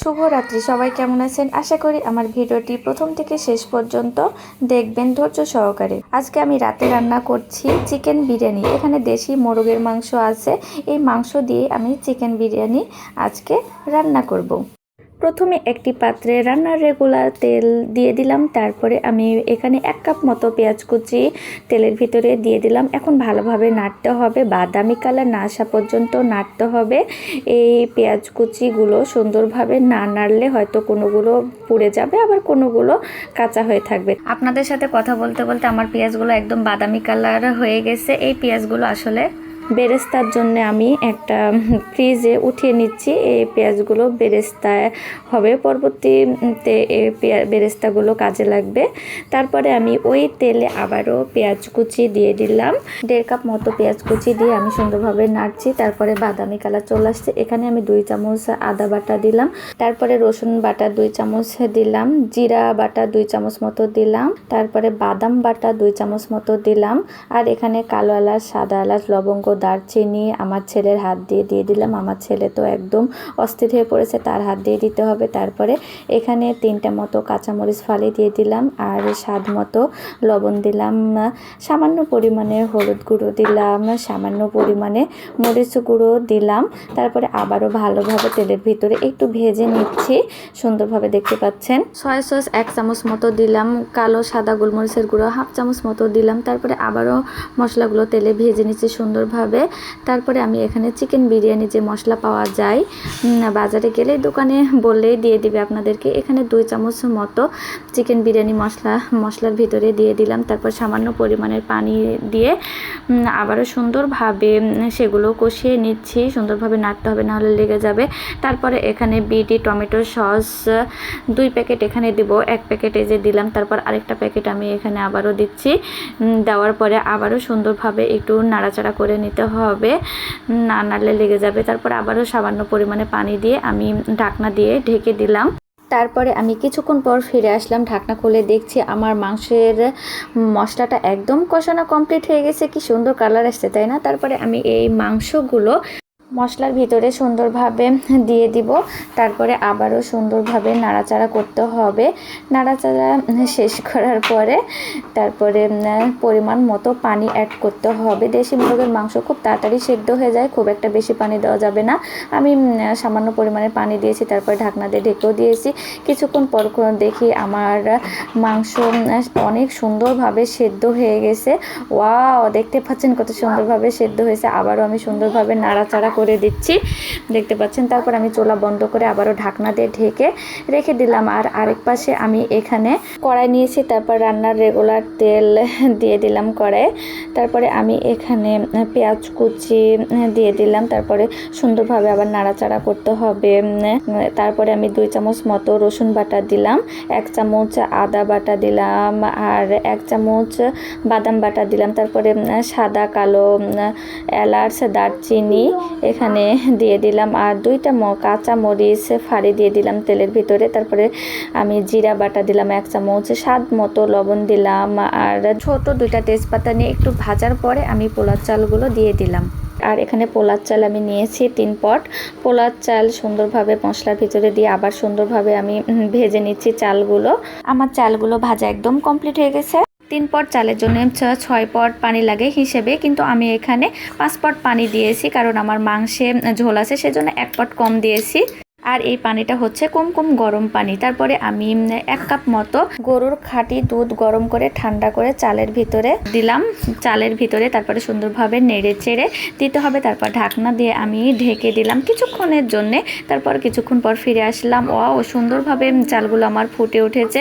শুভরাত্রি, সবাই কেমন আছেন? আশা করি আমার ভিডিওটি প্রথম থেকে শেষ পর্যন্ত দেখবেন ধৈর্য সহকারে। আজকে আমি রাতে রান্না করছি চিকেন বিরিয়ানি। এখানে দেশি মোরগের মাংস আছে। এই মাংস দিয়ে আমি চিকেন বিরিয়ানি আজকে রান্না করব। প্রথমে একটি পাত্রে রান্নার রেগুলার তেল দিয়ে দিলাম, তারপরে আমি এখানে এক কাপ মতো পেঁয়াজ কুচি তেলের ভিতরে দিয়ে দিলাম। এখন ভালোভাবে নাড়তে হবে, বাদামি কালার না আসা পর্যন্ত নাড়তে হবে। এই পেঁয়াজ কুচিগুলো সুন্দরভাবে না নাড়লে হয়তো কোনোগুলো পুড়ে যাবে, আবার কোনোগুলো কাঁচা হয়ে থাকবে। আপনাদের সাথে কথা বলতে বলতে আমার পেঁয়াজগুলো একদম বাদামি কালার হয়ে গেছে। এই পেঁয়াজগুলো আসলে বেরেস্তার জন্য আমি একটা ফ্রিজে উঠিয়ে নিচ্ছি। এই পেঁয়াজগুলো বেরেস্তায় হবে। পরবর্তীতে এই বেরেস্তাগুলো কাজে লাগবে। তারপরে আমি ওই তেলে আবারও পেঁয়াজ কুচি দিয়ে দিলাম। দেড় কাপ মতো পেঁয়াজ কুচি দিয়ে আমি সুন্দরভাবে নাড়ছি। তারপরে বাদামি কালার চলে আসছে। এখানে আমি দুই চামচ আদা বাটা দিলাম। তারপরে রসুন বাটা দুই চামচ দিলাম। জিরা বাটা দুই চামচ মতো দিলাম। তারপরে বাদাম বাটা দুই চামচ মতো দিলাম। আর এখানে কালো এলাচ, সাদা এলাচ, লবঙ্গ দারচিনি আমার ছেলের হাত দিয়ে দিয়ে দিলাম। আমার ছেলে তো একদম অস্থির হয়ে পড়েছে, তার হাত দিয়ে দিতে হবে। তারপরে এখানে তিনটা মতো কাঁচামরিচ ফালি দিয়ে দিলাম আর স্বাদ মতো লবণ দিলাম। সামান্য পরিমাণে হলুদ গুঁড়ো দিলাম, সামান্য পরিমাণে মরিচ গুঁড়ো দিলাম। তারপরে আবারও ভালোভাবে তেলের ভিতরে একটু ভেজে নিচ্ছি, সুন্দরভাবে দেখতে পাচ্ছেন। সয়া সস এক চামচ মতো দিলাম, কালো সাদা গোলমরিচের গুঁড়ো হাফ চামচ মতো দিলাম। তারপরে আবারও মশলাগুলো তেলে ভেজে নিচ্ছি সুন্দরভাবে। তারপরে আমি এখানে চিকেন বিরিয়ানি যে মশলা পাওয়া যায় বাজারে গেলে দোকানে বললেই দিয়ে দিবে আপনাদেরকে। এখানে দুই চামচ মতো চিকেন বিরিয়ানি মশলা, মশলার ভিতরে দিয়ে দিলাম। তারপর সামান্য পরিমাণের পানি দিয়ে আবারও সুন্দরভাবে সেগুলো কষিয়ে নিচ্ছি। সুন্দরভাবে নাড়তে হবে, নাহলে লেগে যাবে। তারপরে এখানে বিটি, টমেটো সস, দুই প্যাকেট এখানে দিব। এক প্যাকেট যে দিলাম। তারপর আরেকটা প্যাকেট আমি এখানে আবারও দিচ্ছি। দেওয়ার পরে আবারও সুন্দরভাবে একটু নাড়াচাড়া করে নিতে হবে। না নালে লেগে যাবে। তারপর আবারও সামান্য পরিমাণে পানি দিয়ে আমি ঢাকনা দিয়ে ঢেকে দিলাম। তারপরে আমি কিছুক্ষণ পর ফিরে আসলাম ঢাকনা খুলে দেখছি আমার মাংসের মশলাটা একদম কষানো কমপ্লিট হয়ে গেছে। কি সুন্দর কালার আসছে, তাই না? তারপরে আমি এই মাংসগুলো মশলার ভিতরে সুন্দরভাবে দিয়ে দিব। তারপরে আবারও সুন্দরভাবে নাড়াচাড়া করতে হবে। নাড়াচাড়া শেষ করার পরে তারপরে পরিমাণ মতো পানি অ্যাড করতে হবে। দেশি মুরগের মাংস খুব তাড়াতাড়ি সেদ্ধ হয়ে যায়, খুব একটা বেশি পানি দেওয়া যাবে না। আমি সামান্য পরিমাণে পানি দিয়েছি, তারপরে ঢাকনা দিয়ে ঢেকেও দিয়েছি। কিছুক্ষণ পর দেখি আমার মাংস অনেক সুন্দরভাবে সেদ্ধ হয়ে গেছে। ওয়াও, দেখতে পাচ্ছেন কত সুন্দরভাবে সেদ্ধ হয়েছে। আবারও আমি সুন্দরভাবে নাড়াচাড়া দিচ্ছি। দেখতে পাচ্ছেন, তারপর আমি চোলা বন্ধ করে আবারও ঢাকনা দিয়ে ঢেকে রেখে দিলাম। আর আরেক পাশে আমি এখানে কড়াই নিয়েছি, তারপর রান্নার রেগুলার তেল দিয়ে দিলাম কড়াইয়ে। তারপরে আমি এখানে পেঁয়াজ কুচি দিয়ে দিলাম। তারপরে সুন্দরভাবে আবার নাড়াচাড়া করতে হবে। তারপরে আমি দুই চামচ মতো রসুন বাটা দিলাম, এক চামচ আদা বাটা দিলাম, আর এক চামচ বাদাম বাটা দিলাম। তারপরে সাদা কালো এলাচ, দারচিনি এখানে দিয়ে দিলাম। আর দুইটা ম- কাঁচা মরিচ ফাড়ি দিয়ে দিলাম তেলের ভিতরে। তারপরে আমি জিরা বাটা দিলাম এক চামচ, স্বাদ মতো লবণ দিলাম। আর ছোট দুইটা তেজপাতা নিয়ে একটু ভাজার পরে আমি পোলার চালগুলো দিয়ে দিলাম। আর এখানে পোলার চাল আমি নিয়েছি তিন পট। পোলার চাল সুন্দরভাবে মশলার ভিতরে দিয়ে আবার সুন্দরভাবে আমি ভেজে নিচ্ছি চালগুলো। আমার চালগুলো ভাজা একদম কমপ্লিট হয়ে গেছে। তিন পট চালের জন্য ছয় পট পানি লাগে হিসেবে, কিন্তু আমি এখানে পাঁচ পট পানি দিয়েছি, কারণ আমার মাংসে ঝোল আছে, সেজন্য এক পট কম দিয়েছি। আর এই পানিটা হচ্ছে কম কম গরম পানি। তারপরে আমি এক কাপ মতো গরুর খাঁটি দুধ গরম করে ঠান্ডা করে চালের ভিতরে দিলাম। চালের ভিতরে তারপরে সুন্দরভাবে নেড়ে চেড়ে দিতে হবে। তারপর ঢাকনা দিয়ে আমি ঢেকে দিলাম কিছুক্ষণের জন্যে। তারপর কিছুক্ষণ পর ফিরে আসলাম। ও সুন্দরভাবে চালগুলো আমার ফুটে উঠেছে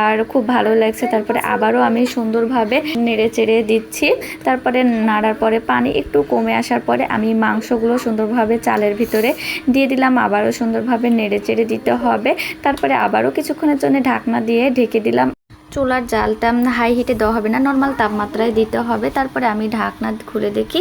আর খুব ভালো লাগছে। তারপরে আবারও আমি সুন্দরভাবে নেড়ে চেড়ে দিচ্ছি। তারপরে নাড়ার পরে পানি একটু কমে আসার পরে আমি মাংসগুলো সুন্দরভাবে চালের ভিতরে দিয়ে দিলাম। আবারও সুন্দরভাবে নেড়ে চেড়ে দিতে হবে। তারপরে আবারও কিছুক্ষণের জন্য ঢাকনা দিয়ে ঢেকে দিলাম। চুলার জালটা হাই হিটে দেওয়া হবে না নর্মাল তাপমাত্রায় দিতে হবে। তারপরে আমি ঢাকনা খুলে দেখি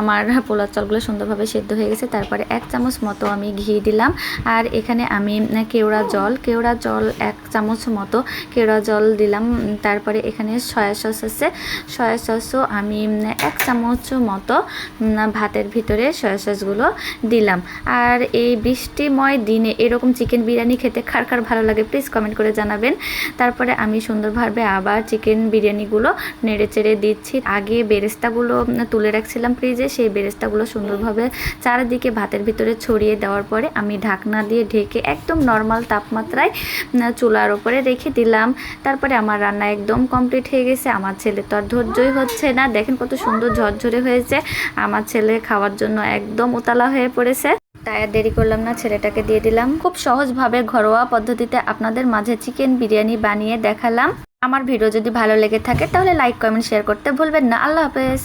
আমার পোলার চালগুলো সুন্দরভাবে সেদ্ধ হয়ে গেছে। তারপরে এক চামচ মতো আমি ঘি দিলাম। আর এখানে আমি কেওড়া জল কেওড়া জল এক চামচ মতো কেওড়া জল দিলাম। তারপরে এখানে সয়া সস আছে। সয়া সসও আমি এক চামচ মতো ভাতের ভিতরে সয়া সসগুলো দিলাম। আর এই বৃষ্টিময় দিনে এরকম চিকেন বিরিয়ানি খেতে কার কার ভালো লাগে প্লিজ কমেন্ট করে জানাবেন। তারপরে আমি সুন্দরভাবে আবার চিকেন বিরিয়ানিগুলো নেড়ে চেড়ে দিচ্ছি। আগে বেরেস্তাগুলো তুলে রাখছিলাম ফ্রিজে সেই বেরেস্তাগুলো সুন্দরভাবে চারিদিকে ভাতের ভিতরে ছড়িয়ে দেওয়ার পরে আমি ঢাকনা দিয়ে ঢেকে একদম নর্মাল তাপমাত্রায় চুলার ওপরে রেখে দিলাম। তারপরে আমার রান্না একদম কমপ্লিট হয়ে গেছে। আমার ছেলে তো আর ধৈর্যই হচ্ছে না। দেখেন কত সুন্দর ঝরঝরে হয়েছে। আমার ছেলে খাওয়ার জন্য একদম উতালা হয়ে পড়েছে। তাই আর দেরি করলাম না, ছেলেটাকে দিয়ে দিলাম। খুব সহজভাবে ঘরোয়া পদ্ধতিতে আপনাদের মাঝে চিকেন বিরিয়ানি বানিয়ে দেখালাম। আমার ভিডিও যদি ভালো লেগে থাকে তাহলে লাইক কমেন্ট শেয়ার করতে ভুলবেন না। আল্লাহ হাফেজ।